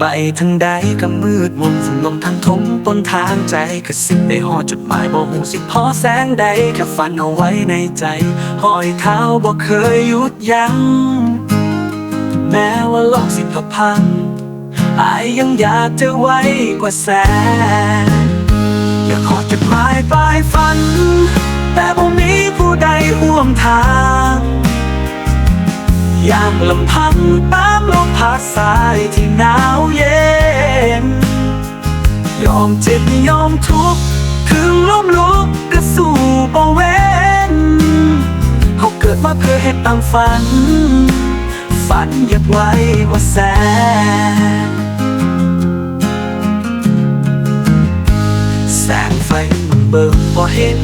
ไปทั้งใดก็มืดมนฝนลมทางทงต้นทางใจกระสิบได้หอจุดหมายบ่หูสิพอแสงใดแค่ฝันเอาไว้ในใจหอยเท้าบ่เคยหยุดยัง้งแม้ว่าโลกสิบพังอายยังอยากจะไว้กว่าแสนอยากขอจุดหมายปลายฝัน แต่บ่มีผู้ใดห่วมทาง อย่างลำพังตาม พัดสายที่หนาวเย็น ยอมเจ็บยอมทุกข์ถึงล้มลุกก็สู้บ่เว้นเขาเกิดมาเพื่อให้ตามฝัน ฝันอยากไว้ว่าแสนแสงไฟมันเบิกบ่เห็น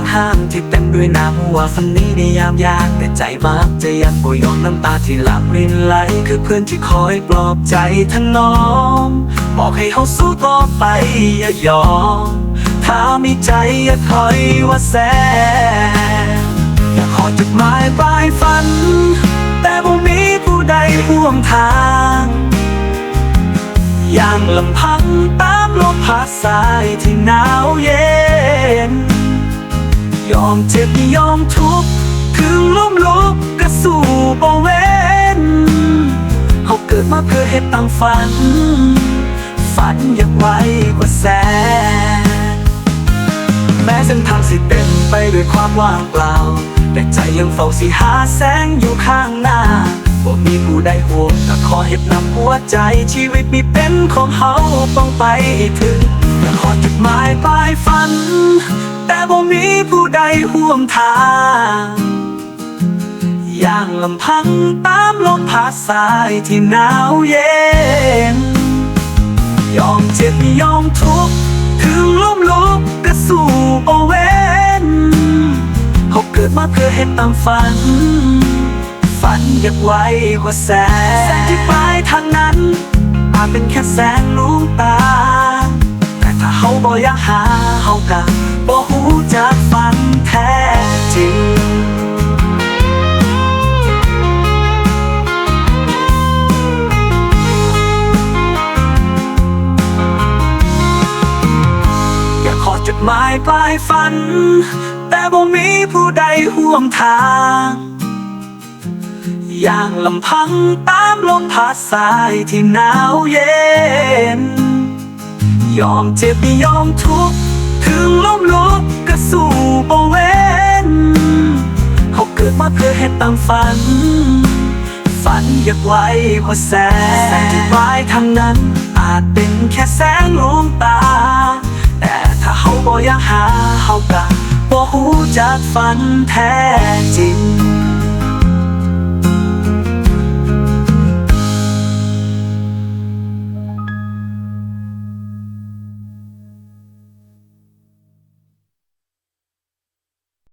างห้างที่เต็มด้วยน้ำว่าฝันนี้ในยามยากแต่ใจมักจะยังบ่ยอมน้ำตาที่หลั่งรินไหล คือเพื่อนที่คอยปลอบใจทั้งน้องบอกให้เขาสู้ต่อไปอย่ายอมถ้ามีใจอย่าถอยว่าแสอยากขอจุดหมายปลายฝัน แต่บ่มีผู้ใดห่วงทางอย่างลำพังตามลมพัดสายที่หนาวเย็น ยอมเจ็บยอมทุกข์ถึงล้มลุกก็สู้บ่เว้นเขาเกิดมาเพื่อให้ตั้งฝัน ฝันอยากไวกว่าแสนแม้เส้นทางสิเต็มไปด้วยความว่างเปล่า แต่ใจยังเฝ้าสิหาแสงอยู่ข้างหน้าบ่มีผู้ใดห่วงก็ขอเห็บนำหัวใจชีวิตมีเป็นของเฮาต้องไปถึงและขอจุด บ่มีผู้ใดห่วงทาง อย่างลำพังตามลมพัดสายที่หนาวเย็น ยอมเจ็บยอมทุกข์ถึงล้มลุกก็สู้บ่เว้นเขาเกิดมาเพื่อให้ตามฝัน ฝันอยากไว้กว่าแสงแสงที่ปลายทางนั้น อาจเป็นแค่แสงลูกตา แต่ถ้าเขาบ่อยากหาเขาก็บ่ จักฝันแท้จริง อยากขอจดหมายปลายฝัน แต่บ่มีผู้ใดห่วงทางอย่างลำพังตามลมพัดสายที่หนาวเย็น ยอมเจ็บยอมทุกข์ มาเพื่อให้ตามฝัน ฝันอยากไว้กว่าแสงแสงที่ปลายทางนั้น อาจเป็นแค่แสงลวงตา แต่ถ้าเขาบ่อยากหาเขากะบ่หูจักฝันแท้จริง